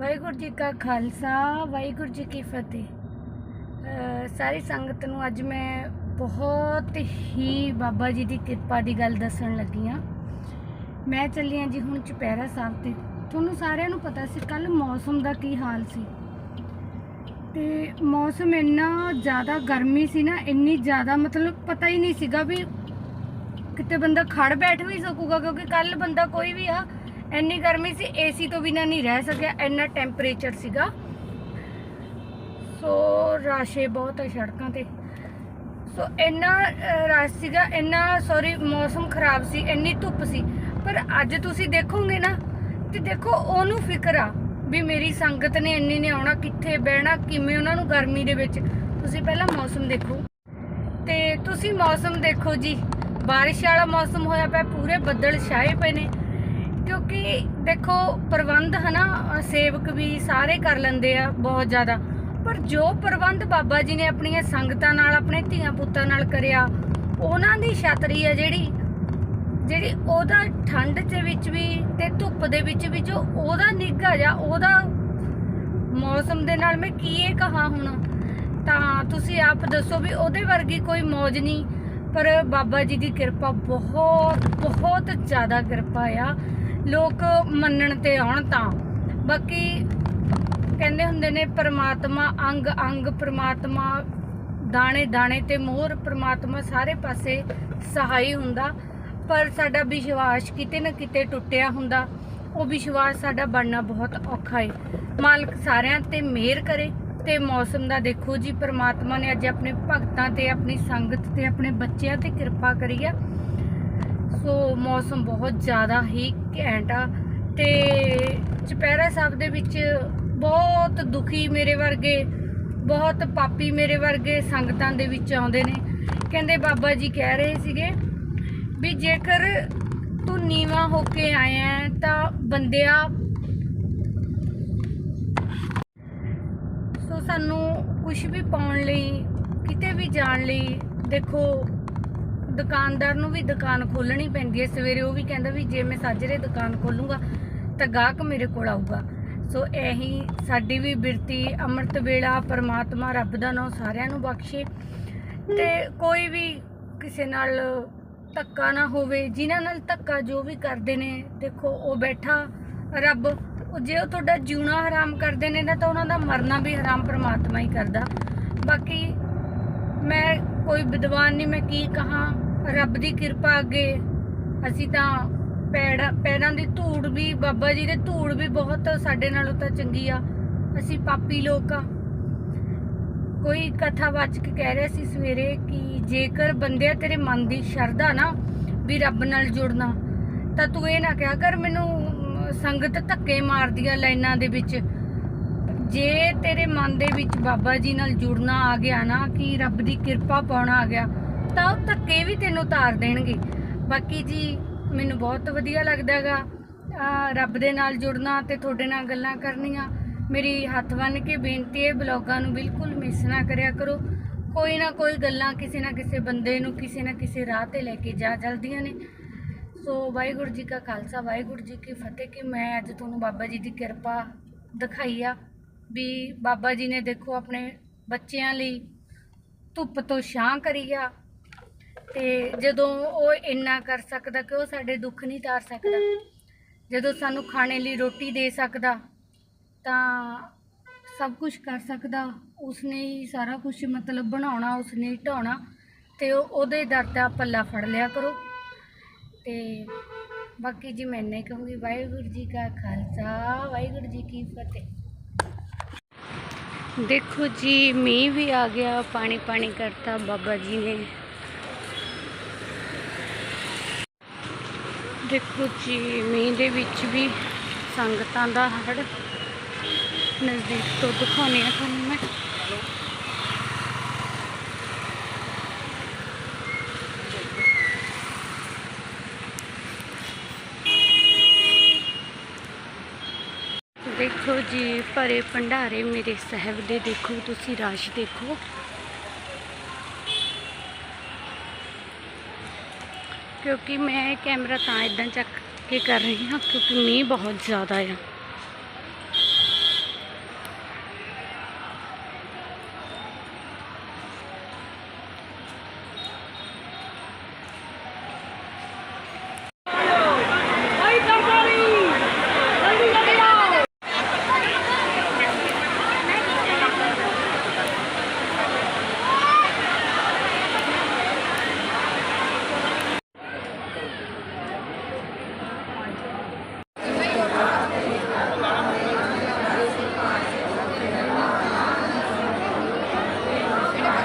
ਵਾਹਿਗੁਰੂ ਜੀ ਕਾ ਖਾਲਸਾ, ਵਾਹਿਗੁਰੂ ਜੀ ਕੀ ਫਤਿਹ। ਸਾਰੀ ਸੰਗਤ ਨੂੰ ਅੱਜ ਮੈਂ ਬਹੁਤ ਹੀ ਬਾਬਾ ਜੀ ਦੀ ਕਿਰਪਾ ਦੀ ਗੱਲ ਦੱਸਣ ਲੱਗੀ ਆ ਮੈਂ ਚੱਲੀ ਹਾਂ ਜੀ ਹੁਣ ਚੁਪਹਿਰਾ ਸਾਹਿਬ ਤੇ। ਤੁਹਾਨੂੰ ਸਾਰਿਆਂ ਨੂੰ ਪਤਾ ਸੀ ਕੱਲ ਮੌਸਮ ਦਾ ਕੀ ਹਾਲ ਸੀ। ਤੇ ਮੌਸਮ ਇੰਨਾ ਜ਼ਿਆਦਾ ਗਰਮੀ ਸੀ ਨਾ, ਇੰਨੀ ਜ਼ਿਆਦਾ ਮਤਲਬ ਪਤਾ ਹੀ ਨਹੀਂ ਸੀਗਾ ਵੀ ਕਿਤੇ ਬੰਦਾ ਖੜ ਬੈਠ ਵੀ ਸਕੂਗਾ, ਕਿਉਂਕਿ ਕੱਲ ਬੰਦਾ ਕੋਈ ਵੀ ਆ ਇੰਨੀ ਗਰਮੀ ਸੀ ਏਸੀ ਤੋਂ ਬਿਨਾ ਨਹੀਂ ਰਹਿ ਸਕਿਆ, ਇੰਨਾ ਟੈਂਪਰੇਚਰ ਸੀਗਾ। ਸੋ ਰਾਸ਼ੇ ਬਹੁਤ ਹੈ ਸੜਕਾਂ ਤੇ। ਸੋ ਇੰਨਾ ਰਸ਼ ਸੀਗਾ, ਇੰਨਾ ਸੌਰੀ ਮੌਸਮ ਖਰਾਬ ਸੀ, ਇੰਨੀ ਧੁੱਪ ਸੀ। ਪਰ ਅੱਜ ਤੁਸੀਂ ਦੇਖੋਗੇ ਨਾ, ਤੇ ਦੇਖੋ ਉਹਨੂੰ ਫਿਕਰ ਆ ਵੀ ਮੇਰੀ ਸੰਗਤ ਨੇ ਇੰਨੀ ਨੇ ਆਉਣਾ ਕਿੱਥੇ, ਬਹਿਣਾ ਕਿਵੇਂ, ਉਹਨਾਂ ਨੂੰ ਗਰਮੀ ਦੇ ਵਿੱਚ। ਤੁਸੀਂ ਪਹਿਲਾਂ ਮੌਸਮ ਦੇਖੋ। ਤੇ ਤੁਸੀਂ ਮੌਸਮ ਦੇਖੋ ਜੀ। ਬਾਰਿਸ਼ ਵਾਲਾ ਮੌਸਮ ਹੋਇਆ ਪਿਆ, ਪੂਰੇ ਬੱਦਲ ਛਾਏ ਪਏ ਨੇ। ਕਿਉਂਕਿ ਦੇਖੋ ਪ੍ਰਬੰਧ ਹਨਾ ਅ, ਸੇਵਕ ਵੀ ਸਾਰੇ ਕਰ ਲੈਂਦੇ ਆ ਬਹੁਤ ਜ਼ਿਆਦਾ। ਪਰ ਜੋ ਪ੍ਰਬੰਧ ਬਾਬਾ ਜੀ ਨੇ ਆਪਣੀਆਂ ਸੰਗਤਾਂ ਨਾਲ ਆਪਣੇ ਧੀਆਂ ਪੁੱਤਾਂ ਨਾਲ ਕਰਿਆ ਉਹਨਾਂ ਦੀ ਛਤਰੀ ਆ ਜਿਹੜੀ। ਜਿਹੜੀ ਉਹਦਾ ਠੰਡ ਦੇ ਵਿੱਚ ਵੀ ਤੇ ਧੁੱਪ ਦੇ ਵਿੱਚ ਵੀ ਜੋ ਉਹਦਾ ਨਿੱਘਾ ਜਾਂ ਉਹਦਾ ਮੌਸਮ ਦੇ ਨਾਲ ਮੈਂ ਕੀ ਇਹ ਕਹਾ ਹੁਣ? ਤਾਂ ਤੁਸੀਂ ਆਪ ਦੱਸੋ ਵੀ ਉਹਦੇ ਵਰਗੀ ਕੋਈ ਮੌਜ ਨਹੀਂ। ਪਰ ਬਾਬਾ ਜੀ ਦੀ ਕਿਰਪਾ ਬਹੁਤ ਬਹੁਤ ਜ਼ਿਆਦਾ ਕਿਰਪਾ ਆ। ਲੋਕ ਮੰਨਣ ਤੇ ਆਉਣ ਤਾਂ। ਬਾਕੀ ਕਹਿੰਦੇ ਹੁੰਦੇ ਨੇ, ਪਰਮਾਤਮਾ ਅੰਗ ਅੰਗ, ਪਰਮਾਤਮਾ ਦਾਣੇ ਦਾਣੇ ਤੇ ਮੋਹਰ ਪਰਮਾਤਮਾ ਸਾਰੇ ਪਾਸੇ ਸਹਾਈ ਹੁੰਦਾ। ਪਰ ਸਾਡਾ ਵਿਸ਼ਵਾਸ ਕਿਤੇ ਨਾ ਕਿਤੇ ਟੁੱਟਿਆ ਹੁੰਦਾ। ਉਹ ਵਿਸ਼ਵਾਸ ਸਾਡਾ ਬਣਨਾ ਬਹੁਤ ਔਖਾ ਹੈ ਮਾਲਕ ਸਾਰਿਆਂ ਤੇ ਮਿਹਰ ਕਰੇ ਤੇ ਮੌਸਮ ਦਾ ਦੇਖੋ ਜੀ, ਪ੍ਰਮਾਤਮਾ ਨੇ ਅੱਜ ਆਪਣੇ ਭਗਤਾਂ ਤੇ, ਆਪਣੀ ਸੰਗਤ ਤੇ, ਆਪਣੇ ਬੱਚਿਆਂ ਤੇ ਕਿਰਪਾ ਕਰੀ ਆ। ਮੌਸਮ ਬਹੁਤ ਜ਼ਿਆਦਾ ਹੀ ਘੈਂਟ ਆ। ਤੇ ਚੁਪਹਿਰਾ ਸਾਹਿਬ ਦੇ ਵਿੱਚ ਬਹੁਤ ਦੁਖੀ ਮੇਰੇ ਵਰਗੇ, ਬਹੁਤ ਪਾਪੀ ਮੇਰੇ ਵਰਗੇ ਸੰਗਤਾਂ ਦੇ ਵਿੱਚ ਆਉਂਦੇ ਨੇ। ਕਹਿੰਦੇ ਬਾਬਾ ਜੀ ਕਹਿ ਰਹੇ ਸੀਗੇ ਵੀ ਜੇਕਰ ਤੂੰ ਨੀਵਾ ਹੋ ਕੇ ਆਇਆ ਹੈ ਤਾਂ ਬੰਦਿਆ ਸੋ ਸਾਨੂੰ ਕੁਝ ਵੀ ਪਾਉਣ ਲਈ, ਕਿਤੇ ਵੀ ਜਾਣ ਲਈ ਦੇਖੋ ਦੁਕਾਨਦਾਰ ਨੂੰ ਵੀ ਦੁਕਾਨ ਖੋਲਣੀ ਪੈਂਦੀ ਹੈ। ਸਵੇਰੇ ਉਹ ਵੀ ਕਹਿੰਦਾ ਵੀ ਜੇ ਮੈਂ ਸਾਜਰੇ ਦੁਕਾਨ ਖੋਲੂੰਗਾ ਤਾਂ ਗਾਹਕ ਮੇਰੇ ਕੋਲ ਆਊਗਾ। ਸੋ ਇਹੀ ਸਾਡੀ ਵੀ ਬਿਰਤੀ ਅੰਮ੍ਰਿਤ ਵੇਲਾ ਪਰਮਾਤਮਾ ਰੱਬ ਦਾ ਨਾਮ ਸਾਰਿਆਂ ਨੂੰ ਬਖਸ਼ੇ। ਤੇ ਕੋਈ ਵੀ ਕਿਸੇ ਨਾਲ ਧੱਕਾ ਨਾ ਹੋਵੇ, ਜਿਨ੍ਹਾਂ ਨਾਲ ਧੱਕਾ ਜੋ ਵੀ ਕਰਦੇ ਨੇ, ਦੇਖੋ ਉਹ ਬੈਠਾ ਰੱਬ ਜੇ ਉਹ ਤੁਹਾਡਾ ਜਿਉਣਾ ਹਰਾਮ ਕਰਦੇ ਨੇ, ਨਾ ਤਾਂ ਉਹਨਾਂ ਦਾ ਮਰਨਾ ਵੀ ਹਰਾਮ ਪਰਮਾਤਮਾ ਹੀ ਕਰਦਾ। ਬਾਕੀ ਮੈਂ ਕੋਈ ਵਿਦਵਾਨ ਨਹੀਂ, ਮੈਂ ਕੀ ਕਹਾਂ? ਰੱਬ ਦੀ ਕਿਰਪਾ ਅੱਗੇ ਅਸੀਂ ਤਾਂ ਪੈੜਾ ਪੈਰਾਂ ਦੀ ਧੂੜ ਵੀ ਬਾਬਾ ਜੀ ਦੇ ਧੂੜ ਵੀ ਬਹੁਤ ਸਾਡੇ ਨਾਲੋਂ ਤਾਂ ਚੰਗੀ ਆ। ਅਸੀਂ ਪਾਪੀ ਲੋਕ ਆ। ਕੋਈ ਕਥਾ ਵਾਚ ਕੇ ਕਹਿ ਰਿਹਾ ਸੀ ਸਵੇਰੇ ਕਿ ਜੇਕਰ ਬੰਦਿਆ ਤੇਰੇ ਮਨ ਦੀ ਸ਼ਰਧਾ ਨਾ ਵੀ ਰੱਬ ਨਾਲ ਜੁੜਨਾ, ਤਾਂ ਤੂੰ ਇਹ ਨਾ ਕਿਹਾ ਕਰ ਮੈਨੂੰ ਸੰਗਤ ਧੱਕੇ ਮਾਰਦੀ ਆ ਲਾਈਨਾਂ ਦੇ ਵਿੱਚ। ਜੇ ਤੇਰੇ ਮਨ ਦੇ ਵਿੱਚ ਬਾਬਾ ਜੀ ਨਾਲ ਜੁੜਨਾ ਆ ਗਿਆ ਨਾ, ਕਿ ਰੱਬ ਦੀ ਕਿਰਪਾ ਪਾਉਣਾ ਆ ਗਿਆ ਤਾਂ ਉਹ ਧੱਕੇ ਵੀ ਤੈਨੂੰ ਉਤਾਰ ਦੇਣਗੇ। ਬਾਕੀ ਜੀ, ਮੈਨੂੰ ਬਹੁਤ ਵਧੀਆ ਲੱਗਦਾਗਾ ਰੱਬ ਦੇ ਨਾਲ ਜੁੜਨਾ ਤੇ ਤੁਹਾਡੇ ਨਾਲ ਗੱਲਾਂ ਕਰਨੀਆਂ। ਮੇਰੀ ਹੱਥ ਬੰਨ ਕੇ ਬੇਨਤੀ ਹੈ, ਬਲੌਗਾਂ ਨੂੰ ਬਿਲਕੁਲ ਮਿਸ ਨਾ ਕਰਿਆ ਕਰੋ। ਕੋਈ ਨਾ ਕੋਈ ਗੱਲਾਂ ਕਿਸੇ ਨਾ ਕਿਸੇ ਬੰਦੇ ਨੂੰ ਕਿਸੇ ਨਾ ਕਿਸੇ ਰਾਹ ਤੇ ਲੈ ਕੇ ਜਾ ਜਲਦੀਆਂ ਨੇ। ਸੋ, ਵਾਹਿਗੁਰੂ ਜੀ ਕਾ ਖਾਲਸਾ, ਵਾਹਿਗੁਰੂ ਜੀ ਕੀ ਫਤਿਹ ਕਿ ਮੈਂ ਅੱਜ ਤੁਹਾਨੂੰ ਬਾਬਾ ਜੀ ਦੀ ਕਿਰਪਾ ਦਿਖਾਈ ਆ ਵੀ ਬਾਬਾ ਜੀ ਨੇ ਦੇਖੋ ਆਪਣੇ ਬੱਚਿਆਂ ਲਈ ਧੁੱਪ ਤੋਂ ਛਾਂ ਕਰੀ ਆ। ਤੇ ਜਦੋਂ ਉਹ ਇੰਨਾ ਕਰ ਸਕਦਾ ਕਿ ਉਹ ਸਾਡੇ ਦੁੱਖ ਨਹੀਂ ਤਾਰ ਸਕਦਾ, ਜਦੋਂ ਸਾਨੂੰ ਖਾਣੇ ਲਈ ਰੋਟੀ ਦੇ ਸਕਦਾ, ਤਾਂ ਸਭ ਕੁਝ ਕਰ ਸਕਦਾ, ਉਸਨੇ ਹੀ ਸਾਰਾ ਕੁਝ ਮਤਲਬ ਬਣਾਉਣਾ, ਉਸਨੇ ਹੀ ਢਾਉਣਾ, ਤੇ ਉਹ ਉਹਦੇ ਦਰ ਦਾ ਪੱਲਾ ਫੜ ਲਿਆ ਕਰੋ। ਤੇ ਬਾਕੀ ਜੀ ਮੈਂ ਇੰਨਾ ਹੀ ਕਹੂੰਗੀ, ਵਾਹਿਗੁਰੂ ਜੀ ਕਾ ਖਾਲਸਾ, ਵਾਹਿਗੁਰੂ ਜੀ ਕੀ ਫਤਿਹ। ਦੇਖੋ ਜੀ, ਮੀਂਹ ਵੀ ਆ ਗਿਆ ਪਾਣੀ ਪਾਣੀ ਕਰਤਾ ਬਾਬਾ ਜੀ ਨੇ। ਦੇਖੋ ਜੀ, ਮੀਂਹ ਦੇ ਵਿੱਚ ਵੀ ਸੰਗਤਾਂ ਦਾ ਹੜ ਨਜ਼ਦੀਕ ਤੋਂ ਦਿਖਾਉਣੀ ਆ ਤੁਹਾਨੂੰ ਮੈਂ। ਦੇਖੋ ਜੀ, ਭਰੇ ਭੰਡਾਰੇ ਮੇਰੇ ਸਾਹਿਬ ਦੇ ਦੇਖੋ, ਤੁਸੀਂ ਰਸ਼ ਦੇਖੋ। ਕਿਉਂਕਿ ਮੈਂ ਕੈਮਰਾ ਤਾਂ ਇਦਾਂ ਚੱਕ ਕੇ ਕਰ ਰਹੀ ਹਾਂ ਕਿਉਂਕਿ ਮੀਂਹ ਬਹੁਤ ਜ਼ਿਆਦਾ ਆ।